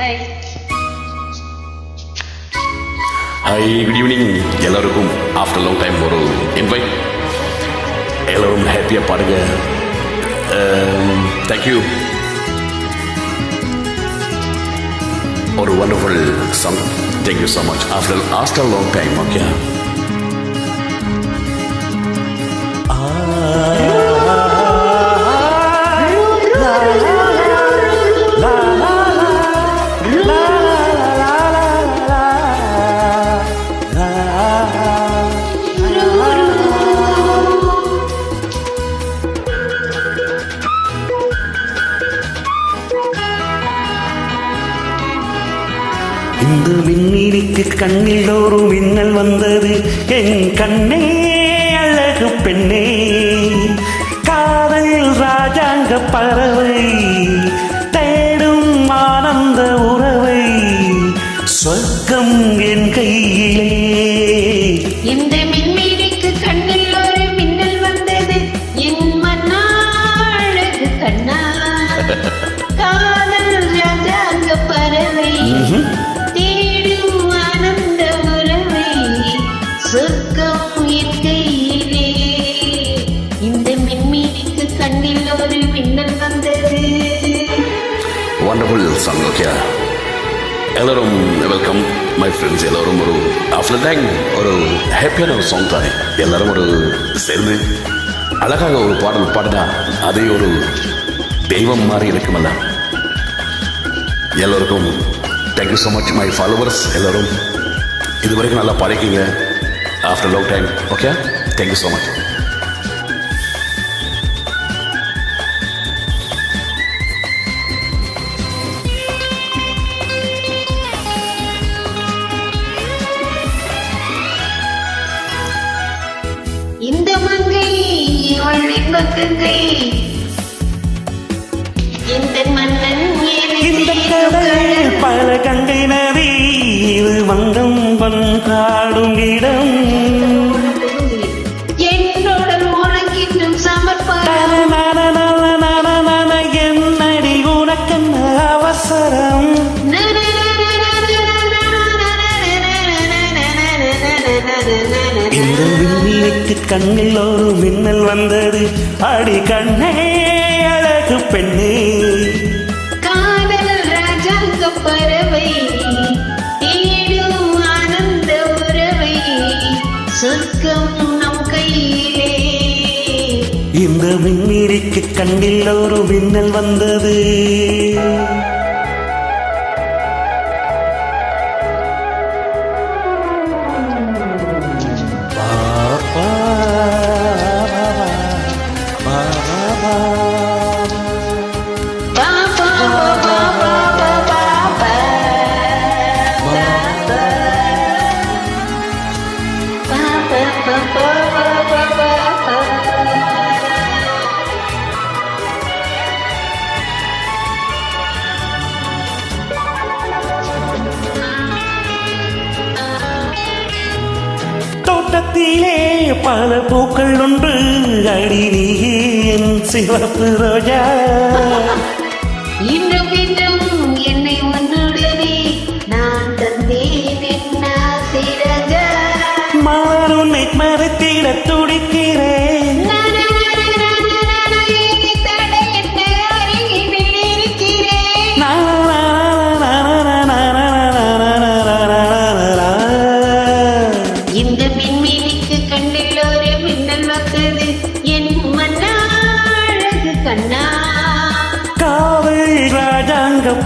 Hi hi good evening எல்லாருக்கும் after long time ஒரு invite எல்லோரும் ஹாப்பியாக பாடுங்க தேங்க்யூ ஒரு wonderful song thank you so much after after long time okay இந்த விண்மீனிக்கு கண்ணில் ஒரு மின்னல் வந்தது. என் கண்ணே அழகு பெண்ணே. காதல் ராஜாங்க பறவை. தேடும் ஆனந்த உறவை. சொர்க்கம் என் கையிலே. இந்த மின்மீனிக்கு கண்ணில் ஒரு மின்னல் வந்தது. என் மன்னா அழகு கண்ணா. காதல் ராஜாங்க பறவை. கண்ணில் ஒரு மின்னல் வந்தது. வண்டர்ஃபுல் சாங் ஓகே எல்லோரும் வெல்கம் மை ஃப்ரெண்ட்ஸ் எல்லோரும் ஒரு ஆஃப்டர் டைம் ஒரு ஹாப்பியான ஒரு சாங் தானே. எல்லோரும் ஒரு சேர்ந்து அழகாக ஒரு பாடல் பாடினா அதே ஒரு தெய்வம் மாதிரி இருக்குமல்ல. எல்லோருக்கும் thank you so much my followers எல்லோரும் இது வரைக்கும் நல்லா பாடிக்கீங்க after long time okay thank you so much இந்த மங்கை இவள் இன்பக்கங்கை இந்த மன்னன் பல கங்கை நதி இது வங்கம் பண்பாடும் இடம். என்னோட உனக்கின்றும் சமர்ப்பணம் நனநனநனநனநன விண்ணிலைக்கு கண்ணில் ஒரு மின்னல் வந்தது. அடி கண்ணே அழகு பெண்ணே. காதல் ராஜாங்க பறவை தேடும் ஆனந்த உறவை சொர்க்கம் நம் கையிலே. இந்த விண்ணிலைக்கு கண்ணில் ஒரு மின்னல் வந்தது. பல பூக்கள் உண்டு. அடி நீயே என் சிவப்பு ரோஜா. இன்னும் இன்னும் என்னை உன்னுடனே நான் தந்தேன் என்ன மான் உன்னை மறைத்திட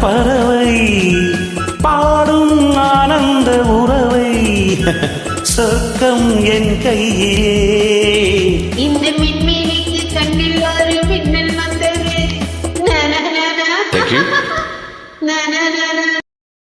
பறவை. பாடும் ஆனந்த உறவை. சொர்க்கம் என் கையிலே